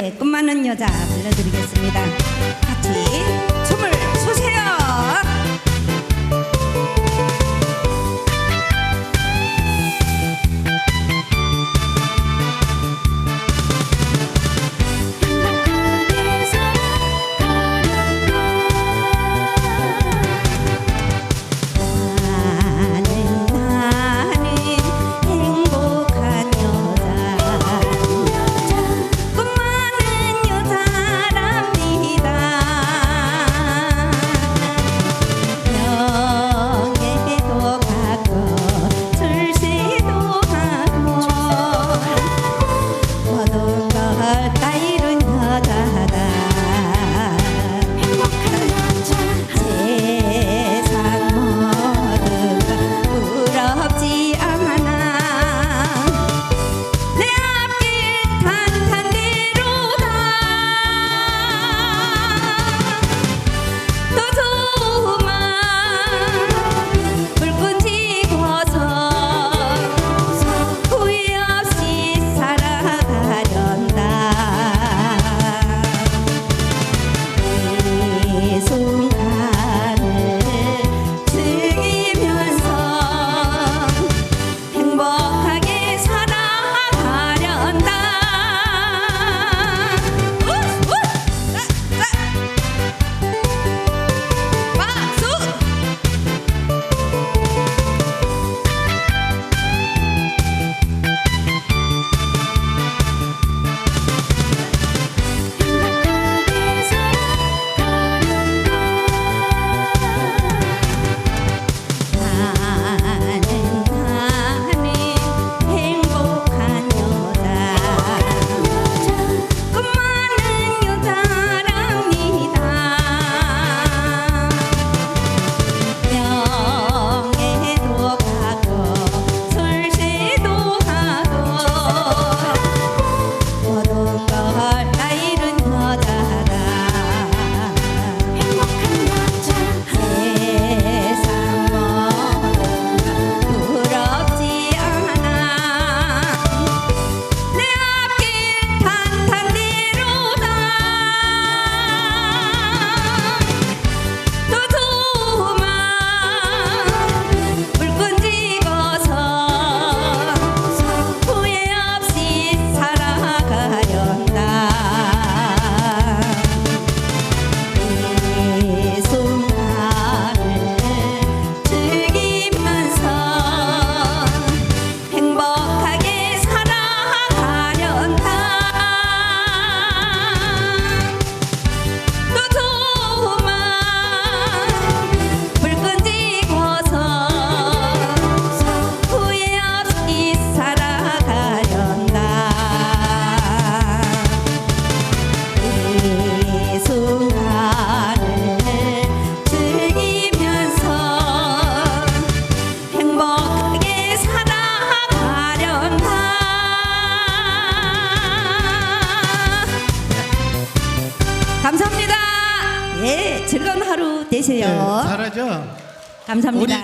네, 꿈 많은 여자 불러드리겠습니다. 같이 춤을 즐거운 하루 되세요. 네, 잘하죠? 감사합니다.